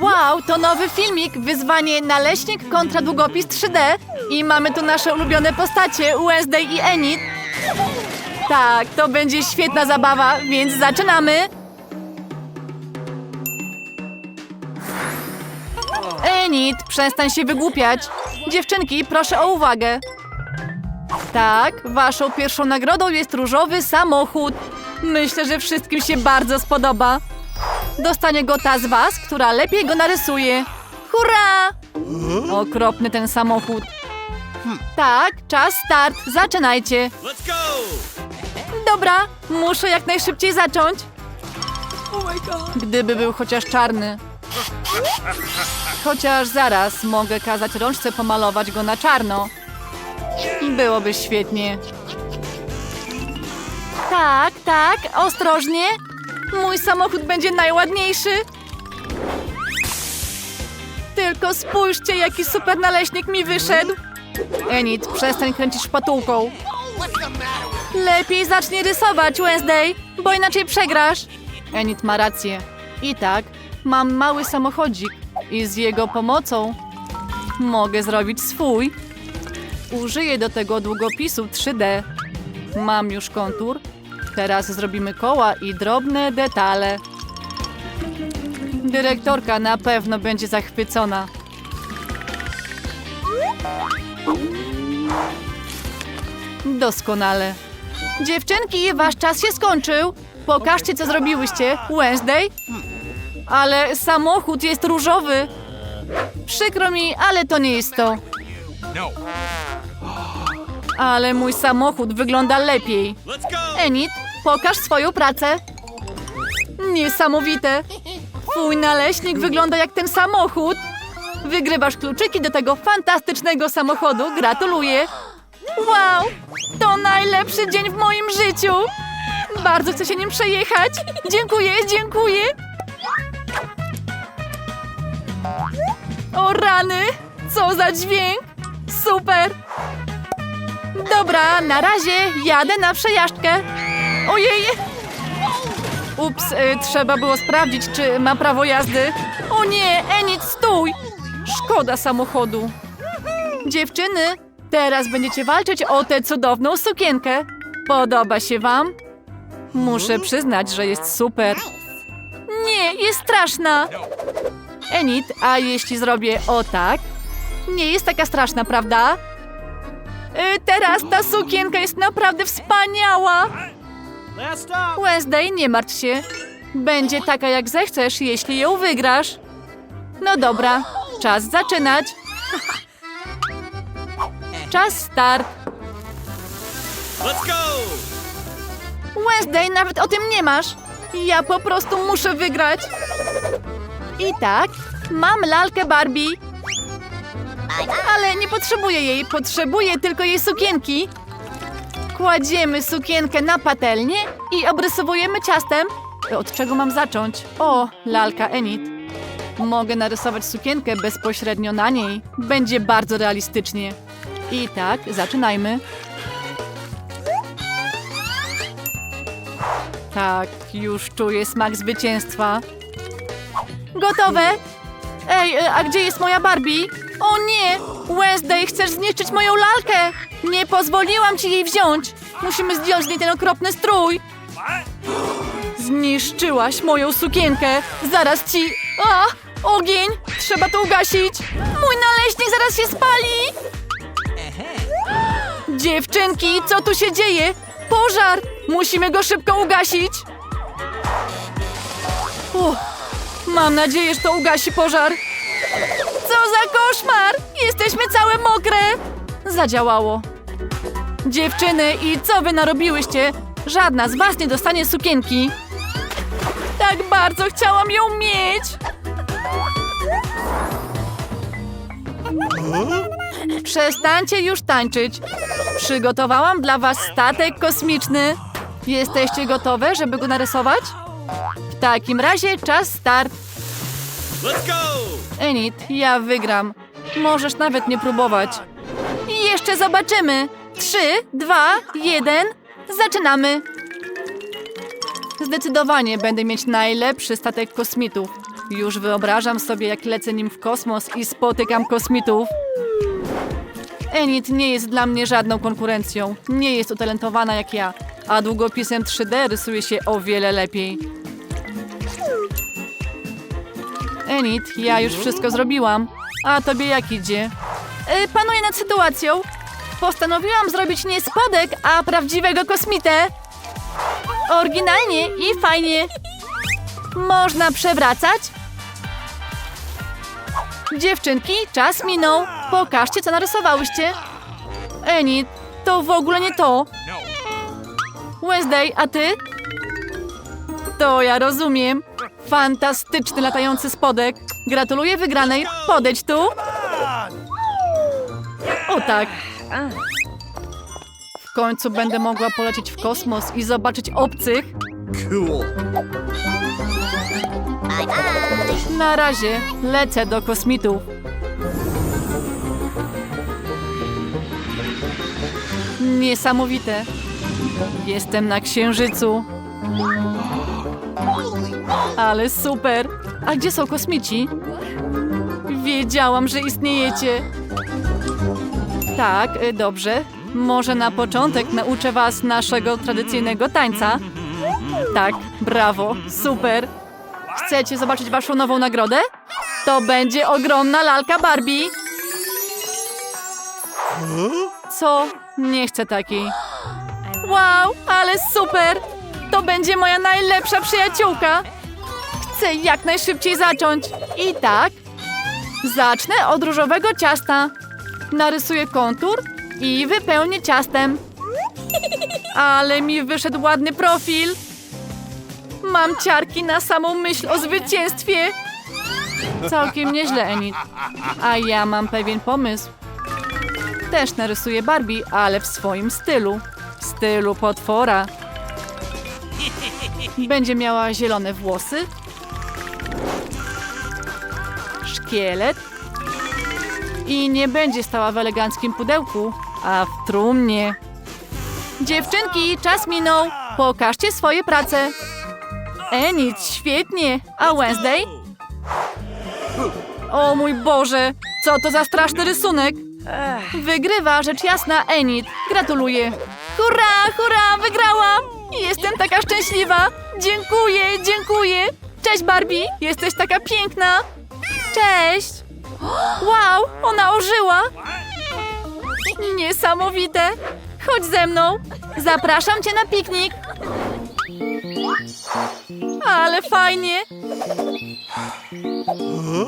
Wow, to nowy filmik, wyzwanie naleśnik kontra długopis 3D. I mamy tu nasze ulubione postacie, Wednesday i Enid. Tak, to będzie świetna zabawa, więc zaczynamy. Enid, przestań się wygłupiać. Dziewczynki, proszę o uwagę. Tak, waszą pierwszą nagrodą jest różowy samochód. Myślę, że wszystkim się bardzo spodoba. Dostanie go ta z was, która lepiej go narysuje. Hurra! Okropny ten samochód. Tak, czas start. Zaczynajcie. Let's go! Dobra, muszę jak najszybciej zacząć. Gdyby był chociaż czarny. Chociaż zaraz mogę kazać rączce pomalować go na czarno. Byłoby świetnie. Tak, tak, ostrożnie. Mój samochód będzie najładniejszy. Tylko spójrzcie, jaki super naleśnik mi wyszedł. Enid, przestań kręcić szpatułką. Lepiej zacznij rysować, Wednesday, bo inaczej przegrasz. Enid ma rację. I tak, mam mały samochodzik i z jego pomocą mogę zrobić swój. Użyję do tego długopisu 3D. Mam już kontur. Teraz zrobimy koła i drobne detale. Dyrektorka na pewno będzie zachwycona. Doskonale. Dziewczynki, wasz czas się skończył. Pokażcie, co zrobiłyście. Wednesday? Ale samochód jest różowy. Przykro mi, ale to nie jest to. Ale mój samochód wygląda lepiej. Enid, pokaż swoją pracę. Niesamowite. Twój naleśnik wygląda jak ten samochód. Wygrywasz kluczyki do tego fantastycznego samochodu. Gratuluję. Wow, to najlepszy dzień w moim życiu. Bardzo chcę się nim przejechać. Dziękuję, dziękuję. O rany, co za dźwięk. Super. Dobra, na razie jadę na przejażdżkę. Ojej! Ups, y, trzeba było sprawdzić, czy ma prawo jazdy. O nie, Enid, stój! Szkoda samochodu. Dziewczyny, teraz będziecie walczyć o tę cudowną sukienkę. Podoba się wam? Muszę przyznać, że jest super. Nie, jest straszna. Enid, a jeśli zrobię o tak? Nie jest taka straszna, prawda? Y, Teraz ta sukienka jest naprawdę wspaniała! Wednesday, nie martw się. Będzie taka jak zechcesz, jeśli ją wygrasz. No dobra, czas zaczynać. Czas start. Let's go! Wednesday, nawet o tym nie masz. Ja po prostu muszę wygrać. I tak, mam lalkę Barbie. Ale nie potrzebuję jej, potrzebuję tylko jej sukienki. Kładziemy sukienkę na patelnię i obrysowujemy ciastem. Od czego mam zacząć? O, lalka Enid. Mogę narysować sukienkę bezpośrednio na niej. Będzie bardzo realistycznie. I tak, zaczynajmy. Tak, już czuję smak zwycięstwa. Gotowe? Ej, e, a gdzie jest moja Barbie? O nie! Wednesday, chcesz zniszczyć moją lalkę! Nie pozwoliłam ci jej wziąć! Musimy zdjąć z niej ten okropny strój! Zniszczyłaś moją sukienkę! Zaraz ci... A! Ogień! Trzeba to ugasić! Mój naleśnik zaraz się spali! Dziewczynki, co tu się dzieje? Pożar! Musimy go szybko ugasić! Uff, mam nadzieję, że to ugasi pożar. Za koszmar! Jesteśmy całe mokre! Zadziałało. Dziewczyny, i co wy narobiłyście? Żadna z was nie dostanie sukienki. Tak bardzo chciałam ją mieć! Przestańcie już tańczyć. Przygotowałam dla was statek kosmiczny. Jesteście gotowe, żeby go narysować? W takim razie czas start. Let's go! Enid, ja wygram. Możesz nawet nie próbować. Jeszcze zobaczymy. Trzy, dwa, jeden. Zaczynamy. Zdecydowanie będę mieć najlepszy statek kosmitów. Już wyobrażam sobie, jak lecę nim w kosmos i spotykam kosmitów. Enid nie jest dla mnie żadną konkurencją. Nie jest utalentowana jak ja, a długopisem 3D rysuje się o wiele lepiej. Enid, ja już wszystko zrobiłam. A tobie jak idzie? Y, panuję nad sytuacją. Postanowiłam zrobić nie spodek, a prawdziwego kosmitę. Oryginalnie i fajnie. Można przewracać? Dziewczynki, czas minął. Pokażcie, co narysowałyście. Enid, to w ogóle nie to. Wednesday, a ty? To ja rozumiem. Fantastyczny latający spodek. Gratuluję wygranej. Podejdź tu. O tak. W końcu będę mogła polecieć w kosmos i zobaczyć obcych. Cool. Na razie lecę do kosmitów. Niesamowite. Jestem na księżycu. Ale super. A gdzie są kosmici? Wiedziałam, że istniejecie. Tak, y, dobrze. Może na początek nauczę was naszego tradycyjnego tańca. Tak, brawo, super. Chcecie zobaczyć waszą nową nagrodę? To będzie ogromna lalka Barbie. Co? Nie chcę takiej. Wow, ale super! To będzie moja najlepsza przyjaciółka. Chcę jak najszybciej zacząć. I tak. Zacznę od różowego ciasta. Narysuję kontur i wypełnię ciastem. Ale mi wyszedł ładny profil. Mam ciarki na samą myśl o zwycięstwie. Całkiem nieźle, Enid. A ja mam pewien pomysł. Też narysuję Barbie, ale w swoim stylu. W stylu potwora. Będzie miała zielone włosy, szkielet i nie będzie stała w eleganckim pudełku, a w trumnie. Dziewczynki, czas minął. Pokażcie swoje prace. Enid, świetnie. A Wednesday? O mój Boże, co to za straszny rysunek? Wygrywa rzecz jasna Enid. Gratuluję. Hurra, hurra, wygrałam! Jestem taka szczęśliwa. Dziękuję, dziękuję. Cześć Barbie, jesteś taka piękna. Cześć. Wow, ona ożyła. Niesamowite. Chodź ze mną. Zapraszam cię na piknik. Ale fajnie.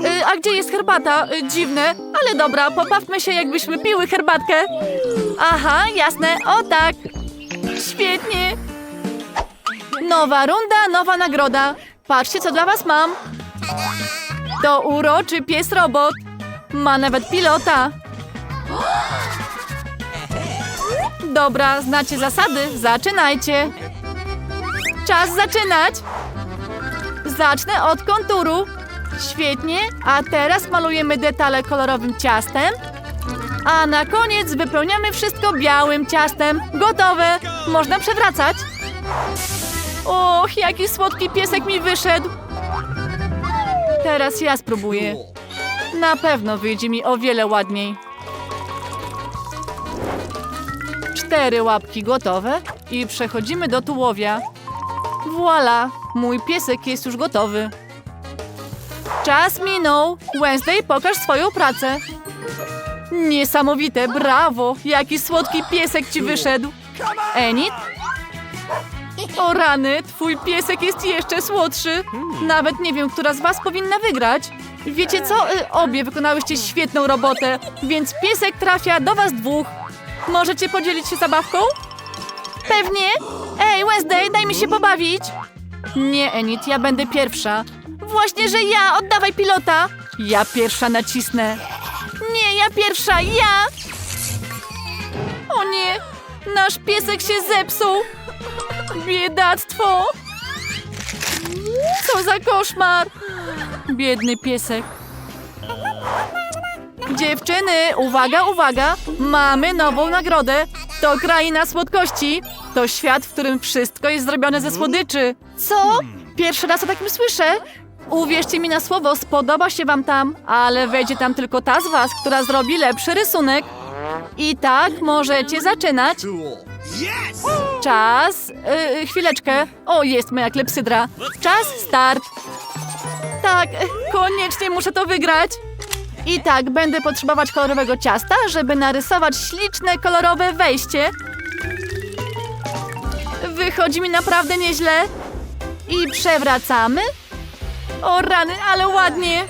Y, a gdzie jest herbata? Y, dziwne, ale dobra, popawmy się, jakbyśmy piły herbatkę. Aha, jasne, o tak. Świetnie. Nowa runda, nowa nagroda. Patrzcie, co dla was mam. To uroczy pies robot. Ma nawet pilota. Dobra, znacie zasady, zaczynajcie. Czas zaczynać. Zacznę od konturu. Świetnie, a teraz malujemy detale kolorowym ciastem. A na koniec wypełniamy wszystko białym ciastem. Gotowe! Można przewracać. Och, jaki słodki piesek mi wyszedł. Teraz ja spróbuję. Na pewno wyjdzie mi o wiele ładniej. Cztery łapki gotowe i przechodzimy do tułowia. Voila! Mój piesek jest już gotowy. Czas minął. Wednesday, pokaż swoją pracę. Niesamowite, brawo! Jaki słodki piesek ci wyszedł. Enid? O rany, twój piesek jest jeszcze słodszy. Nawet nie wiem, która z was powinna wygrać. Wiecie co? Y, Obie wykonałyście świetną robotę, więc piesek trafia do was dwóch. Możecie podzielić się zabawką? Pewnie. Ej, Wednesday, daj mi się pobawić. Nie, Enid, ja będę pierwsza. Właśnie, że ja! Oddawaj pilota! Ja pierwsza nacisnę. Nie, ja pierwsza, ja! O nie! Nasz piesek się zepsuł! Biedactwo! Co za koszmar! Biedny piesek. Dziewczyny, uwaga, uwaga! Mamy nową nagrodę. To kraina słodkości. To świat, w którym wszystko jest zrobione ze słodyczy. Co? Pierwszy raz o takim słyszę. Uwierzcie mi na słowo, spodoba się wam tam, ale wejdzie tam tylko ta z was, która zrobi lepszy rysunek. I tak możecie zaczynać. Czas. Yy, chwileczkę. O, jest moja klepsydra. Czas, start. Tak, koniecznie muszę to wygrać. I tak, będę potrzebować kolorowego ciasta, żeby narysować śliczne, kolorowe wejście. Wychodzi mi naprawdę nieźle. I przewracamy. O rany, ale ładnie.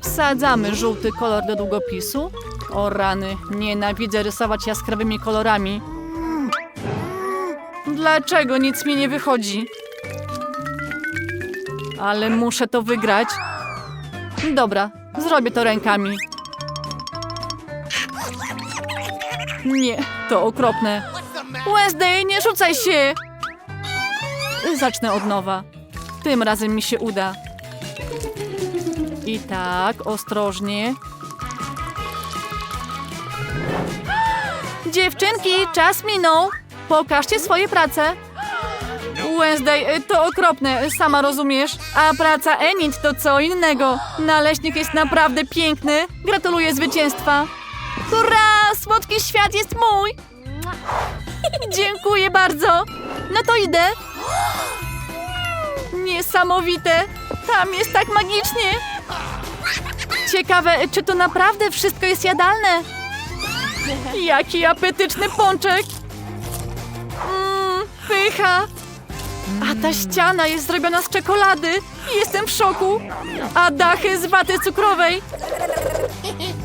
Wsadzamy żółty kolor do długopisu. O rany, nienawidzę rysować jaskrawymi kolorami. Dlaczego nic mi nie wychodzi? Ale muszę to wygrać. Dobra, zrobię to rękami. Nie, to okropne. Wednesday, nie rzucaj się! Zacznę od nowa. Tym razem mi się uda. I tak, ostrożnie. Dziewczynki, czas minął. Pokażcie swoje prace. Wednesday, y, to okropne, sama rozumiesz. A praca Enid to co innego. Naleśnik jest naprawdę piękny. Gratuluję zwycięstwa. Hurra! Słodki świat jest mój! Dziękuję bardzo. No to idę. Niesamowite. Tam jest tak magicznie. Ciekawe, czy to naprawdę wszystko jest jadalne? Jaki apetyczny pączek! Mmm, pycha! A ta ściana jest zrobiona z czekolady. Jestem w szoku. A dachy z waty cukrowej.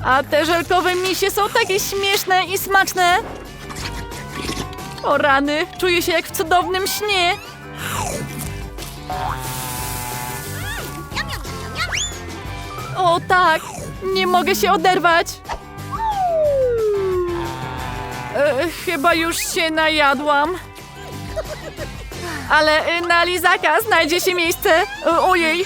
A te żelkowe misie są takie śmieszne i smaczne. O rany, czuję się jak w cudownym śnie. O tak, nie mogę się oderwać. E, chyba już się najadłam. Ale y, na lizaka znajdzie się miejsce. E, Ojej,